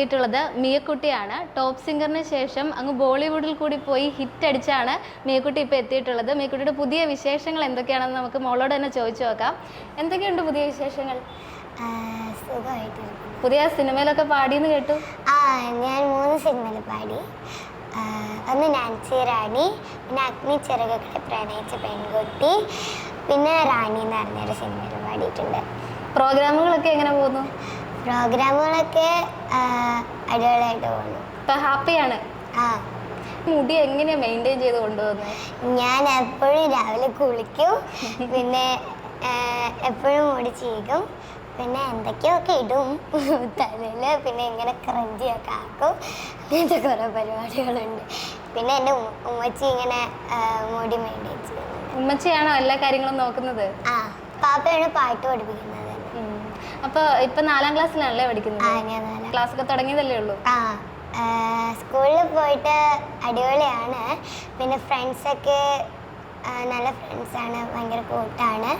എത്തിയിട്ടുള്ളത് മിയക്കുട്ടിയാണ്. ടോപ്പ് സിംഗറിന് ശേഷം അങ്ങ് ബോളിവുഡിൽ കൂടി പോയി ഹിറ്റ് അടിച്ചാണ് മിയക്കുട്ടി ഇപ്പോൾ എത്തിയിട്ടുള്ളത്. മിയക്കുട്ടിയുടെ പുതിയ വിശേഷങ്ങൾ എന്തൊക്കെയാണെന്ന് നമുക്ക് മോളോട് തന്നെ ചോദിച്ചു നോക്കാം. എന്തൊക്കെയുണ്ട് പുതിയ വിശേഷങ്ങൾ? പുതിയ സിനിമയിലൊക്കെ പാടിയെന്ന് കേട്ടു? ആ ഞാൻ മൂന്ന് സിനിമയിൽ പാടി. ഒന്ന് നാൻസി റാണി പിന്നെ അഗ്നി ചിറകുകളെ പ്രണയിച്ച പെൺകുട്ടി പിന്നെ റാണി എന്ന് പറഞ്ഞൊരു സിനിമയിൽ പാടിയിട്ടുണ്ട്. പ്രോഗ്രാമുകളൊക്കെ എങ്ങനെ പോകുന്നു? പ്രോഗ്രാമുകളൊക്കെ അടിപൊളിയായിട്ട് പോകുന്നു ഇപ്പൊ ഹാപ്പിയാണ്? ആ. മുടി എങ്ങനെയാ മെയിന്റെയിൻ ചെയ്ത് കൊണ്ടുപോകുന്നത് ഞാൻ എപ്പോഴും രാവിലെ കുളിക്കും പിന്നെ എപ്പോഴും മുടി ചീകും പിന്നെ എന്തൊക്കെയൊക്കെ ഇടും. തലയിൽ പിന്നെ ഇങ്ങനെ ക്രഞ്ചിയൊക്കെ ആക്കും. അങ്ങനത്തെ കുറേ പരിപാടികളുണ്ട്. പിന്നെ എന്റെ ഉമ്മച്ചി ഇങ്ങനെ മുടി മെയിന്റെയിൻ ചെയ്യുന്നുണ്ട് ഉമ്മച്ചിയാണോ എല്ലാ കാര്യങ്ങളും നോക്കുന്നത്? ആ. പാപ്പയാണ് പാട്ട് പഠിപ്പിക്കുന്നത്. തന്നെ ഇപ്പൊ നാലാം ക്ലാസ്സിലാണല്ലേ പഠിക്കുന്നത്? ക്ലാസ് ഒക്കെ തുടങ്ങിയതല്ലേ ഉള്ളൂ? സ്കൂളിൽ പോയിട്ട് അടിപൊളിയാണ്. പിന്നെ ഫ്രണ്ട്സൊക്കെ നല്ല ഫ്രണ്ട്സാണ് ഭയങ്കര കൂട്ടാണ്.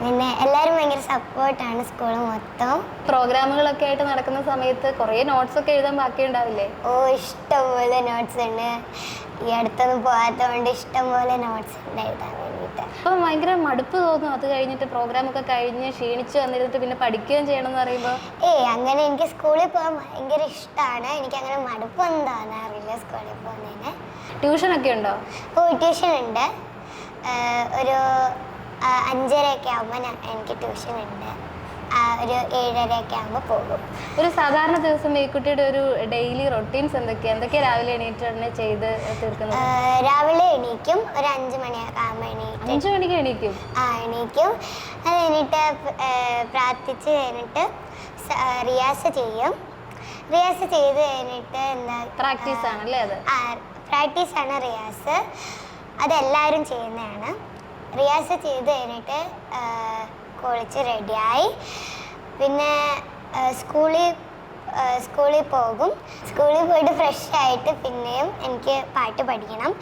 പിന്നെ എല്ലാവരും ഭയങ്കര സപ്പോർട്ടാണ് സ്കൂൾ മൊത്തം. പ്രോഗ്രാമുകളൊക്കെ ആയിട്ട് നടക്കുന്ന സമയത്ത് കുറേ നോട്ട്സ് ഒക്കെ എഴുതാൻ ബാക്കി ഉണ്ടാവില്ലേ ഓ ഇഷ്ടംപോലെ നോട്ട്സ് ഉണ്ട്. ഈ അടുത്തൊന്നും പോകാത്തതുകൊണ്ട് ഇഷ്ടംപോലെ നോട്ട്സ് ഉണ്ട് എഴുതാൻ അപ്പം ഭയങ്കര മടുപ്പ് തോന്നും. അത് കഴിഞ്ഞിട്ട് പ്രോഗ്രാം ഒക്കെ കഴിഞ്ഞ് ക്ഷീണിച്ച് വന്നിരുന്നിട്ട് പിന്നെ പഠിക്കുകയും ചെയ്യണം എന്ന് പറയുമ്പോൾ ഏ അങ്ങനെ എനിക്ക് സ്കൂളിൽ പോകാൻ ഭയങ്കര ഇഷ്ടമാണ് എനിക്ക് അങ്ങനെ മടുപ്പൊന്നും തോന്നാറില്ല സ്കൂളിൽ പോകുന്നതിന്. ട്യൂഷനൊക്കെ ഉണ്ടോ? ഓ ട്യൂഷൻ ഉണ്ട്. ഒരു അഞ്ചരയൊക്കെ ആകുമ്പോൾ എനിക്ക് ട്യൂഷൻ ഉണ്ട്. ഒരു ഒരു ഏഴരയൊക്കെ ആകുമ്പോൾ പോകും. ഒരു സാധാരണ ദിവസം മേക്കുട്ടിയുടെ ഒരു ഡെയിലി റൊട്ടീൻസ് എന്തൊക്കെയാണ് എന്തൊക്കെയാ രാവിലെ എണീറ്റ് ഉടനെ ചെയ്ത് തീർക്കുന്നത്? രാവിലെ എണീക്കും. ഒരു അഞ്ച് മണിയൊക്കെ ആകുമ്പോൾ എണീറ്റ് അഞ്ചു മണിക്ക് എണീക്കും? ആ എണീക്കും. അത് കഴിഞ്ഞിട്ട് ആഹ് പ്രാർത്ഥിച്ച് കഴിഞ്ഞിട്ട് റിയാസ് ചെയ്യും. റിയാസ് ചെയ്ത് കഴിഞ്ഞിട്ട് എന്താ പ്രാക്ടീസ് ആണല്ലേ അത്? പ്രാക്ടീസ് ആണ് റിയാസ്. അതെല്ലാവരും ചെയ്യുന്നതാണ്. റിയാസ് ചെയ്ത് കഴിഞ്ഞിട്ട് കുളിച്ച് റെഡിയായി പിന്നെ സ്കൂളിൽ സ്കൂളിൽ പോകും. സ്കൂളിൽ പോയിട്ട് ഫ്രഷ് ആയിട്ട് പിന്നെയും എനിക്ക് പാട്ട് പഠിക്കണം.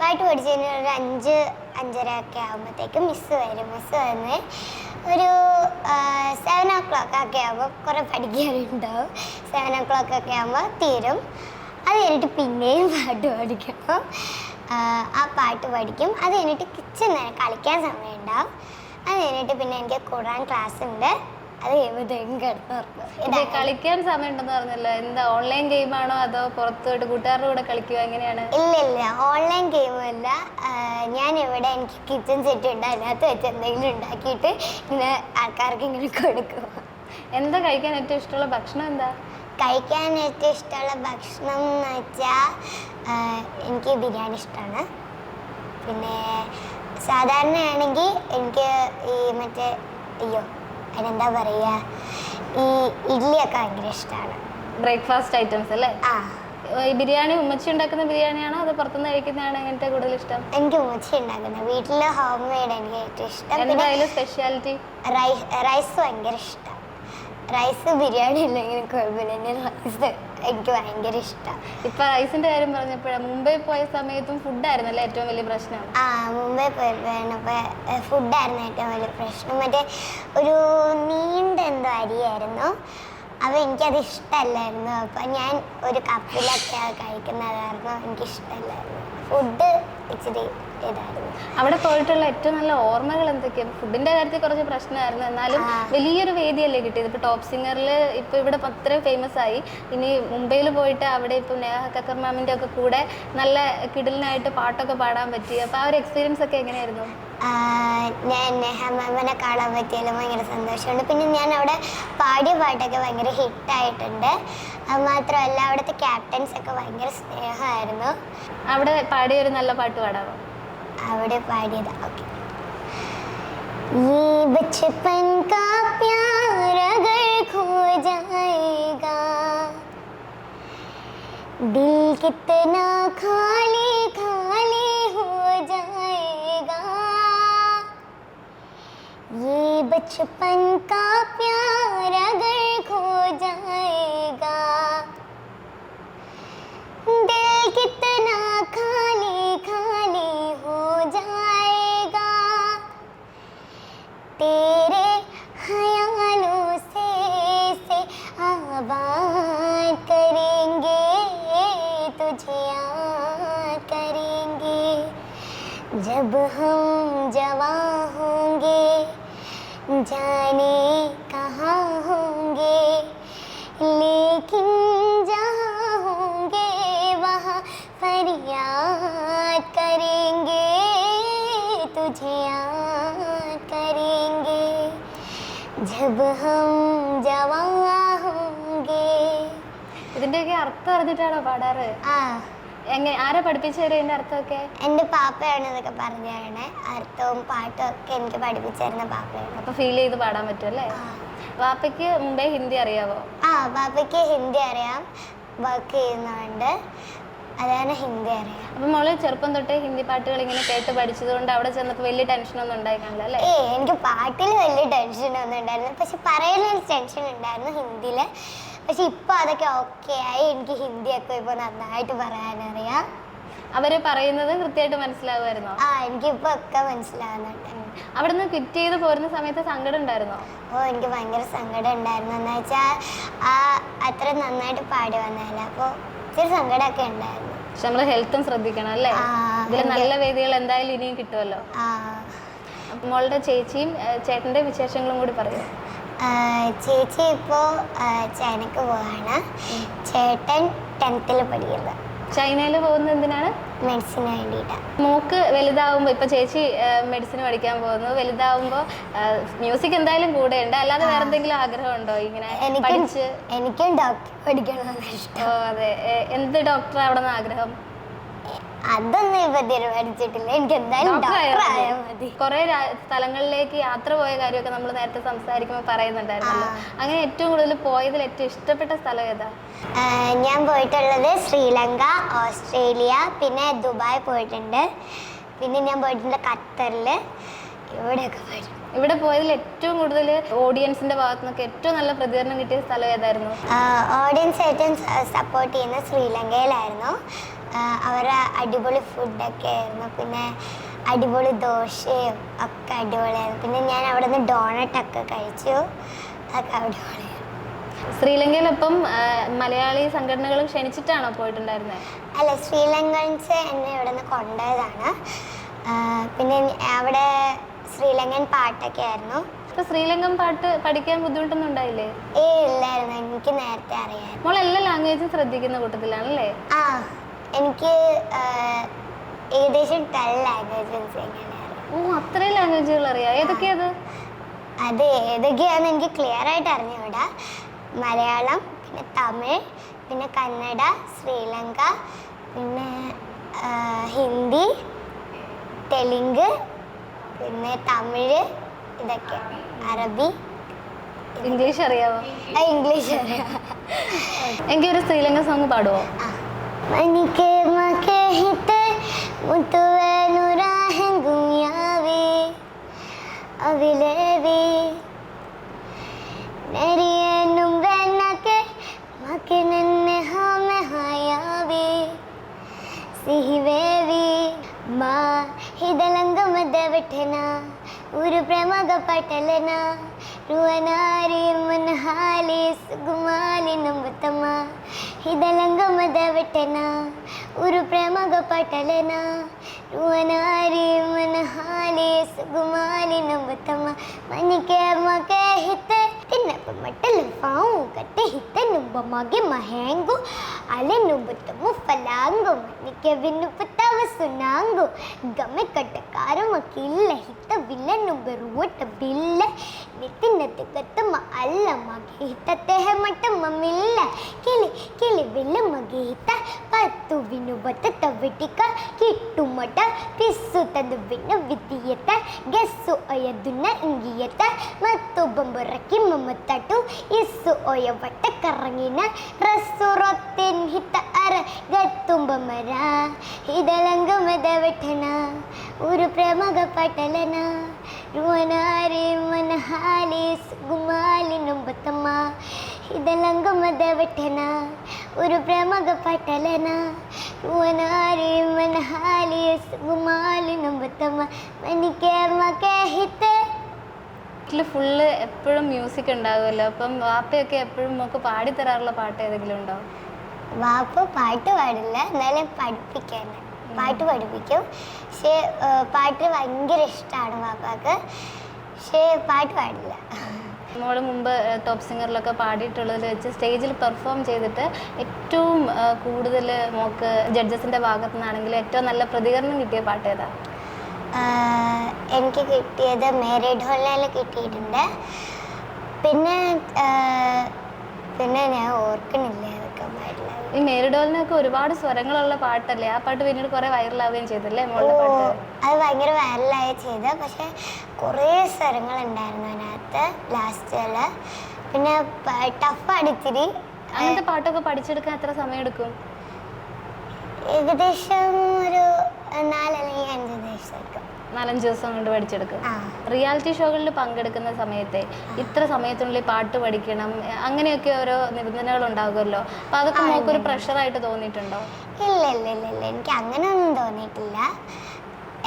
പാട്ട് പഠിച്ചതിന് ഒരു അഞ്ച് അഞ്ചര ഒക്കെ ആകുമ്പോഴത്തേക്കും മിസ്സ് വരും. മിസ്സ് വന്ന് ഒരു സെവൻ ഓ ക്ലോക്ക് ഒക്കെ ആകുമ്പോൾ കുറേ പഠിക്കാനുണ്ടാവും. സെവൻ ഓ ക്ലോക്ക് ഒക്കെ ആകുമ്പോൾ തീരും. അത് കഴിഞ്ഞിട്ട് പിന്നെയും പാട്ട് പഠിക്കണം. ആ, പാട്ട് പഠിക്കും. അത് കഴിഞ്ഞിട്ട് കിച്ചൺ കളിക്കാൻ സമയം ഉണ്ടാവും അത് കഴിഞ്ഞിട്ട് പിന്നെ എനിക്ക് ഖുറാൻ ക്ലാസ് ഉണ്ട്. അത് കിടന്നുറക്കും ഇത് കളിക്കാൻ സമയമുണ്ടെന്ന് പറഞ്ഞല്ലോ. എന്താ ഓൺലൈൻ ഗെയിമാണോ അതോ പുറത്തോട്ട് കൂട്ടുകാരുടെ കൂടെ കളിക്കുക എങ്ങനെയാണ്? ഇല്ല ഇല്ല ഓൺലൈൻ ഗെയിമല്ല ഞാൻ ഇവിടെ എനിക്ക് കിച്ചൺ സെറ്റ് ഉണ്ട്. അതിനകത്ത് വെച്ച് എന്തെങ്കിലും ഉണ്ടാക്കിയിട്ട് ഇങ്ങനെ ആൾക്കാർക്ക് ഇങ്ങനെ കൊടുക്കും. എന്താ കഴിക്കാൻ ഏറ്റവും ഇഷ്ടമുള്ള ഭക്ഷണം എന്താ? കഴിക്കാൻ ഏറ്റവും ഇഷ്ടമുള്ള ഭക്ഷണം എന്ന് വെച്ചാൽ എനിക്ക് ബിരിയാണി ഇഷ്ടമാണ്. പിന്നെ സാധാരണയാണെങ്കിൽ എനിക്ക് ഈ മറ്റേ അയ്യോ അതിനെന്താ പറയുക ഈ ഇഡ്ഡലിയൊക്കെ ഭയങ്കര ഇഷ്ടമാണ് ബ്രേക്ക്ഫാസ്റ്റ് ഐറ്റംസ് അല്ലേ? ആ. ഈ ബിരിയാണി ഉമ്മച്ചി ഉണ്ടാക്കുന്ന ബിരിയാണിയാണോ അത് പുറത്തുനിന്ന് കഴിക്കുന്നതാണോ എങ്ങനത്തെ കൂടുതൽ ഇഷ്ടം? എനിക്ക് ഉമ്മച്ചി ഉണ്ടാക്കുന്നത്. വീട്ടിൽ ഹോം മെയ്ഡ് എനിക്ക് ഏറ്റവും ഇഷ്ടം. സ്പെഷ്യാലിറ്റി റൈസ് റൈസ് ഭയങ്കര ഇഷ്ടം. റൈസ് ബിരിയാണി ഇല്ലെങ്കിൽ കുഴപ്പമില്ല. റൈസ് എനിക്ക് ഭയങ്കര ഇഷ്ടമാണ് ഇപ്പൊ റൈസിന്റെ കാര്യം പറഞ്ഞപ്പോഴാണ് മുംബൈ പോയ സമയത്തും ഫുഡായിരുന്നല്ലേ ഏറ്റവും വലിയ പ്രശ്നം? ആ മുംബൈ പോയപ്പോൾ ഫുഡായിരുന്നു ഏറ്റവും വലിയ പ്രശ്നം. മറ്റേ ഒരു നീണ്ട എന്തോ അരിയായിരുന്നു. അപ്പോൾ എനിക്കത് ഇഷ്ടമല്ലായിരുന്നു അപ്പോൾ ഞാൻ ഒരു കപ്പിലൊക്കെ കഴിക്കുന്നത് കാരണം എനിക്ക് ഇഷ്ടമല്ലായിരുന്നു ഫുഡ് ഇച്ചിരി അവിടെ പോയിട്ടുള്ള ഏറ്റവും നല്ല ഓർമ്മകൾ എന്തൊക്കെയാണ്? ഫുഡിന്റെ കാര്യത്തിൽ കുറച്ച് പ്രശ്നമായിരുന്നു. എന്നാലും. വലിയൊരു വേദിയല്ലേ കിട്ടിയത്. ഇപ്പൊ ടോപ്പ് സിംഗറിൽ ഇപ്പൊ ഇവിടെ അത്രയും ഫേമസ് ആയി. ഇനി മുംബൈയിൽ പോയിട്ട് അവിടെ ഇപ്പൊ നേഹ കക്കർ മാമിന്റെ ഒക്കെ കൂടെ നല്ല കിടിലിനായിട്ട് പാട്ടൊക്കെ പാടാൻ പറ്റി. അപ്പൊ ആ ഒരു എക്സ്പീരിയൻസ് ഒക്കെ എങ്ങനെയായിരുന്നു? ഞാൻ നേഹ നെഹമാമനെ കാണാൻ പറ്റിയതിൽ ഭയങ്കര സന്തോഷമുണ്ട്. പിന്നെ ഞാൻ അവിടെ പാടിയ പാട്ടൊക്കെ ഭയങ്കര ഹിറ്റായിട്ടുണ്ട് അത് മാത്രമല്ല അവിടുത്തെ ക്യാപ്റ്റൻസ് ഒക്കെ ഭയങ്കര സ്നേഹമായിരുന്നു. അവിടെ പാടിയ ഒരു നല്ല പാട്ട് പാടാമോ അവിടെ പാടിയത് ഓക്കെ ये बचपन का प्यार अगर खो जाएगा दिल कितना खाली खाली हो जाएगा ये बचपन का प्यार अगर खो जाएगा जवां होंगे जाने कहाँ होंगे लेकिन जहाँ होंगे वहाँ फरियाद करेंगे तुझे याद करेंगे जब हम जवां होंगे ഇതിന്റെയൊക്കെ അർത്ഥം അറിഞ്ഞിട്ടാണോ പാടാറ് ആ എങ്ങനെ ആരാ പഠിപ്പിച്ചു തരും ഇതിന്റെ അർത്ഥമൊക്കെ? എന്റെ പാപ്പയാണ് ഇതൊക്കെ പറഞ്ഞു തരണേ. അർത്ഥവും പാട്ടും ഒക്കെ എനിക്ക് പഠിപ്പിച്ചു തരുന്ന പാപ്പയാണ്. അപ്പൊ ഫീൽ ചെയ്ത് പാടാൻ പറ്റും അല്ലേ? പാപ്പയ്ക്ക് വാപ്പയ്ക്ക് മുമ്പേ ഹിന്ദി അറിയാവോ? ആ പാപ്പയ്ക്ക് ഹിന്ദി അറിയാം. വർക്ക് ചെയ്യുന്നുണ്ട് അതാണ് ഹിന്ദി അറിയാം. അപ്പൊ മോൾ ചെറുപ്പം തൊട്ടേ ഹിന്ദി പാട്ടുകൾ ഇങ്ങനെ കേട്ട് പഠിച്ചതുകൊണ്ട് അവിടെ ചെന്നപ്പോ വലിയ ടെൻഷൻ ഒന്നും ഉണ്ടായിരുന്നില്ല അല്ലേ? ഏ എനിക്ക് പാട്ടിൽ വലിയ ടെൻഷൻ ഒന്നും ഉണ്ടായിരുന്നു പക്ഷെ പറയുന്നൊരു ടെൻഷൻ ഉണ്ടായിരുന്നു ഹിന്ദിയിൽ പക്ഷെ ഇപ്പൊ അതൊക്കെ ഓക്കെ ആയി. എനിക്ക് ഹിന്ദിയൊക്കെ ഇപ്പൊ നന്നായിട്ട് പറയാനറിയാം. അവർ പറയുന്നത് കൃത്യമായിട്ട് മനസ്സിലാവുമായിരുന്നോ? ആ എനിക്കിപ്പോ ഒക്കെ മനസ്സിലാവുന്നുണ്ട്. അവിടെ നിന്ന് ക്വിറ്റ് ചെയ്ത് പോരുന്ന സമയത്ത് സങ്കടം ഉണ്ടായിരുന്നോ? ഓ എനിക്ക് ഭയങ്കര സങ്കടം ഉണ്ടായിരുന്നു. എന്ന് വെച്ചാൽ ആ അത്ര നന്നായിട്ട് പാടി വന്നതല്ല. അപ്പോൾ ഇച്ചിരി സങ്കടമൊക്കെ ഉണ്ടായിരുന്നു. പക്ഷെ നമ്മൾ ഹെൽത്തും ശ്രദ്ധിക്കണം അല്ലേ? ആ, ഇതിൽ നല്ല വേദികൾ എന്തായാലും ഇനിയും കിട്ടുമല്ലോ. ആ. മോളുടെ ചേച്ചിയും ഏഹ്, ചേട്ടന്റെ വിശേഷങ്ങളും കൂടി പറയൂ. ചേച്ചി ഇപ്പോൾ ചൈനക്ക് പോവാണ്. ചേട്ടൻ ടെൻത്തിൽ പഠിക്കുന്നത് ചൈനയിൽ പോകുന്നത് എന്തിനാണ്? മെഡിസിന് വേണ്ടിയിട്ടാണ് മോക്ക് വലുതാവുമ്പോൾ ഇപ്പൊ ചേച്ചി മെഡിസിൻ പഠിക്കാൻ പോകുന്നു. വലുതാവുമ്പോൾ മ്യൂസിക് എന്തായാലും കൂടെ ഉണ്ട്. അല്ലാതെ വേറെ എന്തെങ്കിലും ആഗ്രഹം ഉണ്ടോ ഇങ്ങനെ പഠിച്ച്? എനിക്കും ഡോക്ടർ പഠിക്കണമെന്ന് ഇഷ്ടം. ഓ അതെ. എന്ത് ഡോക്ടർ അവിടെ നിന്ന് ആഗ്രഹം? അതൊന്നും ഇപ്പൊ തീരുമാനിച്ചിട്ടില്ല. എനിക്ക് എന്തായാലും ഡോക്ടർ ആയാൽ. മതി. കുറേ സ്ഥലങ്ങളിലേക്ക് യാത്ര പോയ കാര്യമൊക്കെ നമ്മൾ നേരത്തെ സംസാരിക്കുമ്പോൾ പറയുന്നുണ്ടായിരുന്നല്ലോ. അങ്ങനെ ഏറ്റവും കൂടുതൽ പോയതിൽ ഏറ്റവും ഇഷ്ടപ്പെട്ട സ്ഥലം ഏതാ? ഞാൻ പോയിട്ടുള്ളത് ശ്രീലങ്ക ഓസ്ട്രേലിയ പിന്നെ ദുബായ് പോയിട്ടുണ്ട്. പിന്നെ ഞാൻ പോയിട്ടുണ്ട് ഖത്തറിൽ ഇവിടെയൊക്കെ പോയിട്ടുണ്ട് ഇവിടെ പോയതിൽ ഏറ്റവും കൂടുതൽ ഓഡിയൻസിന്റെ ഭാഗത്തു നിന്നൊക്കെ ഏറ്റവും നല്ല പ്രതികരണം കിട്ടിയ സ്ഥലം ഏതായിരുന്നു? ഓഡിയൻസ് ഏറ്റവും സപ്പോർട്ട് ചെയ്യുന്ന ശ്രീലങ്കയിലായിരുന്നു. ആ, അവരുടെ അടിപൊളി ഫുഡൊക്കെ ആയിരുന്നു. പിന്നെ അടിപൊളി ദോശയും ഒക്കെ അടിപൊളിയായിരുന്നു. പിന്നെ ഞാൻ അവിടെ നിന്ന് ഡോണട്ടൊക്കെ കഴിച്ചു. അതൊക്കെ അടിപൊളിയായിരുന്നു. ശ്രീലങ്കയിലൊപ്പം മലയാളി സംഘടനകൾ ക്ഷണിച്ചിട്ടാണോ പോയിട്ടുണ്ടായിരുന്നത് അല്ല ശ്രീലങ്കൻസ് എന്നെ ഇവിടെ നിന്ന് കൊണ്ടുപോയതാണ് പിന്നെ അവിടെ ശ്രീലങ്കൻ പാട്ടൊക്കെ ആയിരുന്നു. ഇപ്പൊ ശ്രീലങ്കൻ പാട്ട് പഠിക്കാൻ ബുദ്ധിമുട്ടൊന്നും ഉണ്ടായില്ലേ? ഏ ഇല്ലായിരുന്നു. എനിക്ക് നേരത്തെ അറിയാം മോൾ എല്ലാ ലാംഗ്വേജും ശ്രദ്ധിക്കുന്ന കൂട്ടത്തിലാണല്ലേ? ആ. എനിക്ക് ഏകദേശം ടെൻ ലാംഗ്വേജസ് ഓ അത്രയും ലാംഗ്വേജുകൾ അറിയാം ഏതൊക്കെയത്? അത് ഏതൊക്കെയാണെന്ന് എനിക്ക് ക്ലിയർ ആയിട്ട് അറിഞ്ഞുകൂടാ. മലയാളം പിന്നെ തമിഴ് പിന്നെ കന്നഡ ശ്രീലങ്ക പിന്നെ ഹിന്ദി തെലുങ്ക് പിന്നെ തമിഴ് ഇതൊക്കെ. അറബി. ഇംഗ്ലീഷ് അറിയാമോ ആ, ഇംഗ്ലീഷ് അറിയാം. എനിക്കൊരു ശ്രീലങ്ക സോങ് പാടുമോ ഒരു மணிக்கு மகே ஹித்தே முத்துவே நுராஹெங்கும் யாவே அவிலேவி நெறிய நும்பே நகே மகே நன்னை ஹாமே ஹாயாவே சிஹிவேவி மா ஹிதலங்க மத விட்டனா ఊరు ప్రేమగా పటలనా రువనారి మున్హాలి సుగుమాలి నమ్ముతమ్మ హిదలంగ మదవెట్టనా ఊరు ప్రేమగా పటలనా రువనారి మున్హాలి సుగుమాలి నమ్ముతమ్మ మనకే మకే హితే ತಿನ್ನಪ್ಪ ಮಟ್ಟಲು ಪಾವು ಕಟ್ಟೆ ಹಿತ್ತೆ ನುಬ್ಬ ಮಗೆ ಮಹೆಂಗು ಅಲೆ ನುಬ್ಬುತ್ತಮ್ಮ ಫಲಾಂಗು ಮನಿಕೆ ವಿನ್ನುಪುತ್ತವ ಸುನಾಂಗು ಗಮೆ ಕಟ್ಟಕಾರ ಮಕ್ಕಿಲ್ಲ ಹಿತವಿಲ್ಲ ನುಗ್ಗರುವಟ ಬಿಲ್ಲ ನಿತ್ತಿನತ್ತೆ ಗತ್ತಮ್ಮ ಅಲ್ಲ சின்னத்து கத்தம்மா அல்ல மகிழ்த்த தெகமட்டம்மா மில்ல கிளி கிளி வெள்ள ಪತ್ತು பத்து ಬತ್ತ தவிட்டிக்க ಕಿಟ್ಟು மட்ட ಪಿಸ್ಸು ತಂದು ಬಿಣ್ಣ ವಿದ್ಯೆಯತ್ತ. ಗೆಸ್ಸು ಅಯದುನ್ನ ಇಂಗಿಯತ ಮತ್ತು ಬೊಂಬರಕ್ಕಿ ಮಮ್ಮತ್ತಟು ಇಸ್ಸು ಒಯ ಬಟ್ಟ ಕರಂಗಿನ. ರಸ್ಸು ರೊತ್ತೆನ್ ಅರ. ಗತ್ತುಂಬ ಮರ. ಇದಲಂಗ ಊರು ಪ್ರೇಮಗ ಪಟಲನ. රුවනාරේ මන හාලිස් ගුමාලි නොඹතමා හිදළඟමද වෙටෙන ഒരു പ്രമക പട്ടലന. റുവനാരേ മന ഹാലിസ് ഗുമാലി നോമ്പത്തമ്മ മനിക്ക് മകെ ഹിത്തേ. വീട്ടിൽ ഫുള്ള് എപ്പോഴും മ്യൂസിക് ഉണ്ടാകുമല്ലോ. അപ്പം വാപ്പയൊക്കെ എപ്പോഴും നമുക്ക് പാടിത്തരാറുള്ള പാട്ട് ഏതെങ്കിലും ഉണ്ടോ? വാപ്പ പാട്ട് പാടില്ല എന്നാലും പഠിപ്പിക്കാനാണ്. പാട്ട് പഠിപ്പിക്കും. പക്ഷേ പാട്ട് ഭയങ്കര ഇഷ്ടമാണ് പാപ്പാക്ക് പക്ഷേ പാട്ട് പാടില്ല. മോൾ മുമ്പ് ടോപ്പ് സിംഗറിലൊക്കെ പാടിയിട്ടുള്ളതിൽ വെച്ച് സ്റ്റേജിൽ പെർഫോം ചെയ്തിട്ട് ഏറ്റവും കൂടുതൽ മോക്ക് ജഡ്ജസിന്റെ ഭാഗത്തു നിന്നാണെങ്കിൽ ഏറ്റവും നല്ല പ്രതികരണം കിട്ടിയ പാട്ട് ഏതാ? എനിക്ക് കിട്ടിയത് മേരി ഡോളിൽ കിട്ടിയിട്ടുണ്ട്. പിന്നെ പിന്നെ ഞാൻ ഓർക്കണില്ല ഈ മേരിഡോലിനൊക്കെ ഒരുപാട് സ്വരങ്ങളുള്ള പാട്ടല്ലേ? ആ പാട്ട് പിന്നീട് കുറെ വൈറലാവുകയും ചെയ്തല്ലേ മോളുടെ പാട്ട്? അത് ഭയങ്കര വൈറലായി ചെയ്ത് പക്ഷെ കുറേ സ്വരങ്ങളുണ്ടായിരുന്നു അതിനകത്ത് ലാസ്റ്റിൽ പിന്നെ ടഫ് അടിച്ചിരി. അങ്ങനത്തെ പാട്ടൊക്കെ പഠിച്ചെടുക്കാൻ എത്ര സമയം എടുക്കും ഏകദേശം ഒരു നാലല്ലെങ്കിൽ അഞ്ച് ദിവസം എടുക്കും നാലഞ്ച് ദിവസം കൊണ്ട് പഠിച്ചെടുക്കും. റിയാലിറ്റി ഷോകളിൽ പങ്കെടുക്കുന്ന സമയത്തെ ഇത്ര സമയത്തിനുള്ളിൽ പാട്ട് പഠിക്കണം അങ്ങനെയൊക്കെ ഓരോ നിബന്ധനകൾ ഉണ്ടാകുമല്ലോ അപ്പൊ അതൊക്കെ ഒരു പ്രഷറായിട്ട് തോന്നിയിട്ടുണ്ടോ ഇല്ല ഇല്ല ഇല്ല ഇല്ല എനിക്ക് അങ്ങനെ ഒന്നും തോന്നിയിട്ടില്ല.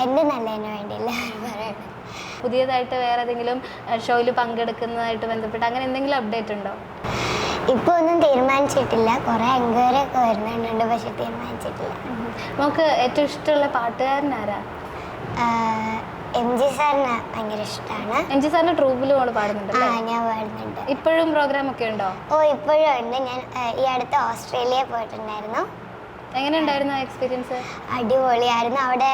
എന്റെ നല്ലതിന് വേണ്ടിയില്ല പറയണം പുതിയതായിട്ട് വേറെ ഏതെങ്കിലും ഷോയിൽ പങ്കെടുക്കുന്നതായിട്ട് ബന്ധപ്പെട്ട് അങ്ങനെ എന്തെങ്കിലും അപ്ഡേറ്റ് ഉണ്ടോ? ഇപ്പോൾ ഒന്നും തീരുമാനിച്ചിട്ടില്ല. കുറേ എൻക്വയറി ഒക്കെ വരുന്നുണ്ട് പക്ഷെ തീരുമാനിച്ചിട്ടില്ല. നമുക്ക് ഏറ്റവും ഇഷ്ടമുള്ള പാട്ടുകാരൻ ആരാ? എം ജി സാറിന് ഭയങ്കര ഇഷ്ടമാണ് എം ജി സാറിന്റെ ട്രൂപ്പിൽ മോൾ ആ ഞാൻ പാടുന്നുണ്ട്. ഇപ്പോഴും പ്രോഗ്രാം ഒക്കെ ഉണ്ടോ? ഓ ഇപ്പോഴും ഉണ്ട്. ഞാൻ ഈ അടുത്ത് ഓസ്ട്രേലിയ പോയിട്ടുണ്ടായിരുന്നു. എങ്ങനെ ഉണ്ടായിരുന്നു ആ എക്സ്പീരിയൻസ് അടിപൊളിയായിരുന്നു. അവിടെ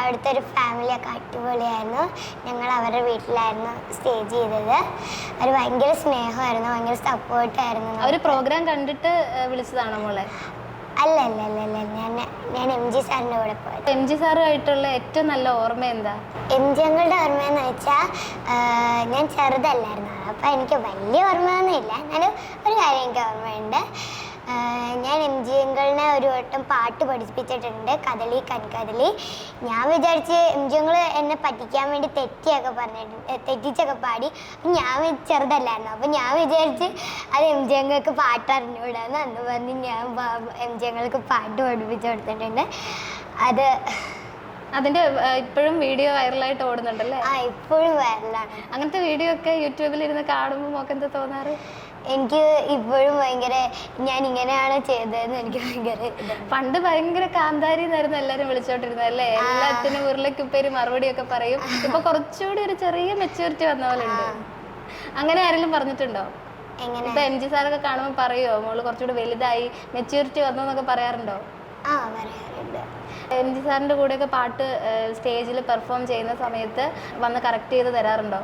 അവിടുത്തെ ഒരു ഫാമിലിയൊക്കെ അടിപൊളിയായിരുന്നു. ഞങ്ങൾ അവരുടെ വീട്ടിലായിരുന്നു സ്റ്റേ ചെയ്തത്. അവർ ഭയങ്കര സ്നേഹമായിരുന്നു ഭയങ്കര സപ്പോർട്ടായിരുന്നു അവർ പ്രോഗ്രാം കണ്ടിട്ട് വിളിച്ചതാണോ മോളെ? അല്ല അല്ല അല്ല അല്ല ഞാൻ ഞാൻ എം ജി സാറിന്റെ കൂടെ പോയത്. എം ജി സാറുമായിട്ടുള്ള ഏറ്റവും നല്ല ഓർമ്മ എന്താ? എം ജി അങ്ങളുടെ ഓർമ്മയെന്ന് വെച്ചാൽ ഞാൻ ചെറുതല്ലായിരുന്നു. അപ്പോൾ എനിക്ക് വലിയ ഓർമ്മയൊന്നുമില്ല. എന്നാലും ഒരു കാര്യം എനിക്ക് ഓർമ്മയുണ്ട്. ഞാൻ എം ജി അങ്കിളിനെ ഒരു വട്ടം പാട്ട് പഠിപ്പിച്ചിട്ടുണ്ട് കദളി കൺകദളി. ഞാൻ വിചാരിച്ച് എം ജി അങ്കിൾ എന്നെ പറ്റിക്കാൻ വേണ്ടി തെറ്റിയൊക്കെ പറഞ്ഞിട്ടുണ്ട് തെറ്റിച്ചൊക്കെ പാടി. ഞാൻ ചെറുതല്ലായിരുന്നു. അപ്പം ഞാൻ വിചാരിച്ച് അത് എം ജി അങ്ങൾക്ക് പാട്ട് അറിഞ്ഞുകൂടാന്ന് അന്ന് പറഞ്ഞ് ഞാൻ എം ജി എങ്ങൾക്ക് പാട്ട് പഠിപ്പിച്ചു കൊടുത്തിട്ടുണ്ട്. അത് അതിന്റെ ഇപ്പോഴും വീഡിയോ വൈറലായിട്ട് ഓടുന്നുണ്ടല്ലേ? ആ ഇപ്പോഴും വൈറലാണ്. അങ്ങനത്തെ വീഡിയോ ഒക്കെ യൂട്യൂബിൽ ഇരുന്ന് കാണുമ്പോൾ മോക്ക് എന്താ തോന്നാറ്? എനിക്ക് ഇപ്പോഴും ഭയങ്കര ഞാൻ ഇങ്ങനെയാണ് ചെയ്തതെന്ന് എനിക്ക് ഭയങ്കര പണ്ട് ഭയങ്കര കാന്താരി എന്നായിരുന്നു എല്ലാരും വിളിച്ചോണ്ടിരുന്നത് അല്ലേ? എല്ലാത്തിനും ഉരുളക്കുപ്പേര് മറുപടിയൊക്കെ പറയും. ഇപ്പൊ കുറച്ചുകൂടി ഒരു ചെറിയ മെച്ചൂരിറ്റി വന്ന പോലെ ഉണ്ട്. അങ്ങനെ ആരെങ്കിലും പറഞ്ഞിട്ടുണ്ടോ? ഇപ്പൊ എം ജി സാറൊക്കെ കാണുമ്പോൾ പറയോ മോൾ കുറച്ചുകൂടി വലുതായി മെച്ചൂരിറ്റി വന്നു എന്നൊക്കെ പറയാറുണ്ടോ? ആ പറയാറുണ്ട്. എം ജി സാറിന്റെ കൂടെയൊക്കെ പാട്ട് സ്റ്റേജിൽ പെർഫോം ചെയ്യുന്ന സമയത്ത് വന്ന് കറക്റ്റ് ചെയ്ത് തരാറുണ്ടോ?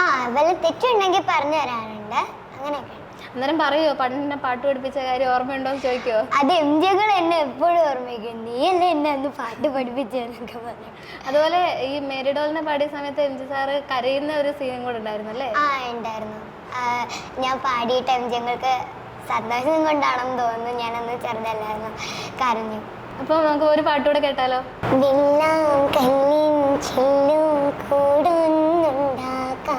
ആ വല്ല തെറ്റുണ്ടെങ്കിൽ പറഞ്ഞു തരാറുണ്ട്. അങ്ങനെയൊക്കെ. അന്നേരം പറയോ പണ്ട് പാട്ട് പഠിപ്പിച്ച കാര്യം ഓർമ്മയുണ്ടോ എന്ന് ചോദിക്കോ? അത് എം ജികൾ എന്നെ എപ്പോഴും ഓർമ്മിക്കും. നീ അല്ലേ എന്നെ അന്ന് പാട്ട് പഠിപ്പിച്ചെന്നൊക്കെ പറഞ്ഞു അതുപോലെ ഈ മേരിഡോളിനെ പാടിയ സമയത്ത് എം ജി സാറ് കരയുന്ന ഒരു സീനും കൂടെ ഉണ്ടായിരുന്നു അല്ലേ? ആ ഉണ്ടായിരുന്നു. ഞാൻ പാടിയിട്ട് എം ജിങ്ങൾക്ക് സന്തോഷം കൊണ്ടാണെന്ന് തോന്നുന്നു. ഞാനന്ന് ചെറുതല്ലായിരുന്നു. കരഞ്ഞു. അപ്പൊ നമുക്ക് ഒരു പാട്ടുകൂടെ കേട്ടാലോ? കൂടുന്നുണ്ടാക്കാം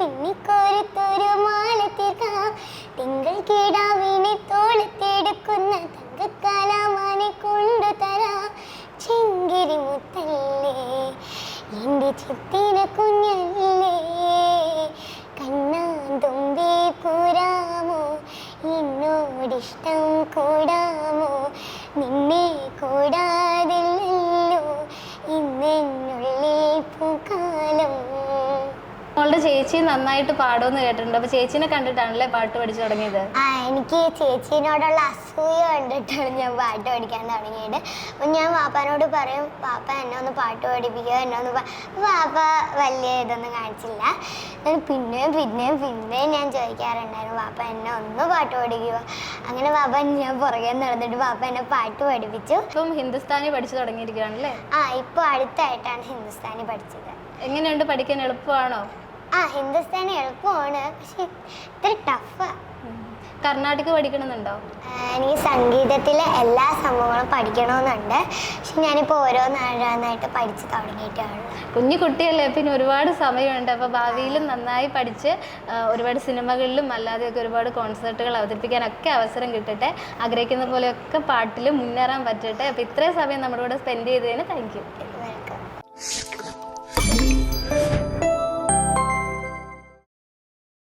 പരിച്ചിട്ട് പിന്നിക്കോരു തുരുമാല തീർക്കാം തിങ്കൾ കിടാവിനെ തോളത്തെടുക്കുന്ന തങ്കക്കാലാമാനെ കൊണ്ടുതരാം. ചെങ്കിരി മുത്തല്ലേ എന്റെ ചിത്തിന നന്നായിട്ട് പാടുമെന്ന് കേട്ടിട്ടുണ്ട്. അപ്പൊ ചേച്ചിനെ കണ്ടിട്ടാണല്ലേ പാട്ട് പഠിച്ചു തുടങ്ങിയത്? ആ എനിക്ക് ചേച്ചീനോടുള്ള അസൂയ കണ്ടിട്ടാണ് ഞാൻ പാട്ട് പഠിക്കാൻ തുടങ്ങിയത്. അപ്പം ഞാൻ പാപ്പാനോട് പറയും പാപ്പ എന്നെ ഒന്ന് പാട്ട് പഠിപ്പിക്കുക എന്നെ ഒന്ന് പാ-" പാപ്പ വലിയ ഇതൊന്നും കാണിച്ചില്ല. പിന്നെയും പിന്നെയും പിന്നെയും ഞാൻ ചോദിക്കാറുണ്ടായിരുന്നു പാപ്പ എന്നെ ഒന്ന് പാട്ട് പഠിക്കുക അങ്ങനെ പാപ്പ ഞാൻ പുറകെ നടന്നിട്ട് പാപ്പ എന്നെ പാട്ട് പഠിപ്പിച്ചു. ഇപ്പം ഹിന്ദുസ്ഥാനി പഠിച്ചു തുടങ്ങിയിരിക്കുകയാണല്ലേ? ആ ഇപ്പോൾ അടുത്തായിട്ടാണ് ഹിന്ദുസ്ഥാനി പഠിച്ചത്. എങ്ങനെയുണ്ട് പഠിക്കാൻ എളുപ്പമാണോ? ആ ഹിന്ദുസ്ഥാനി എളുപ്പമാണ് പക്ഷെ ഇത്തിരി ടഫാ. കർണാടക പഠിക്കണമെന്നുണ്ടോ? എനിക്ക് സംഗീതത്തിലെ എല്ലാ സംഭവങ്ങളും പഠിക്കണമെന്നുണ്ട്. പക്ഷെ ഞാനിപ്പോൾ ഓരോന്നോരോന്നായിട്ട് പഠിച്ച് തുടങ്ങിയിട്ടാണ്. കുഞ്ഞു കുട്ടിയല്ലേ പിന്നെ ഒരുപാട് സമയമുണ്ട്. അപ്പോൾ ഭാവിയിലും നന്നായി പഠിച്ച് ഒരുപാട് സിനിമകളിലും അല്ലാതെയൊക്കെ ഒരുപാട് കോൺസേർട്ടുകൾ അവതരിപ്പിക്കാനൊക്കെ അവസരം കിട്ടട്ടെ. ആഗ്രഹിക്കുന്ന പോലെയൊക്കെ പാട്ടിൽ മുന്നേറാൻ പറ്റട്ടെ. അപ്പോൾ ഇത്രയും സമയം നമ്മുടെ കൂടെ സ്പെൻഡ് ചെയ്തതിന് താങ്ക് യു. വെൽക്കം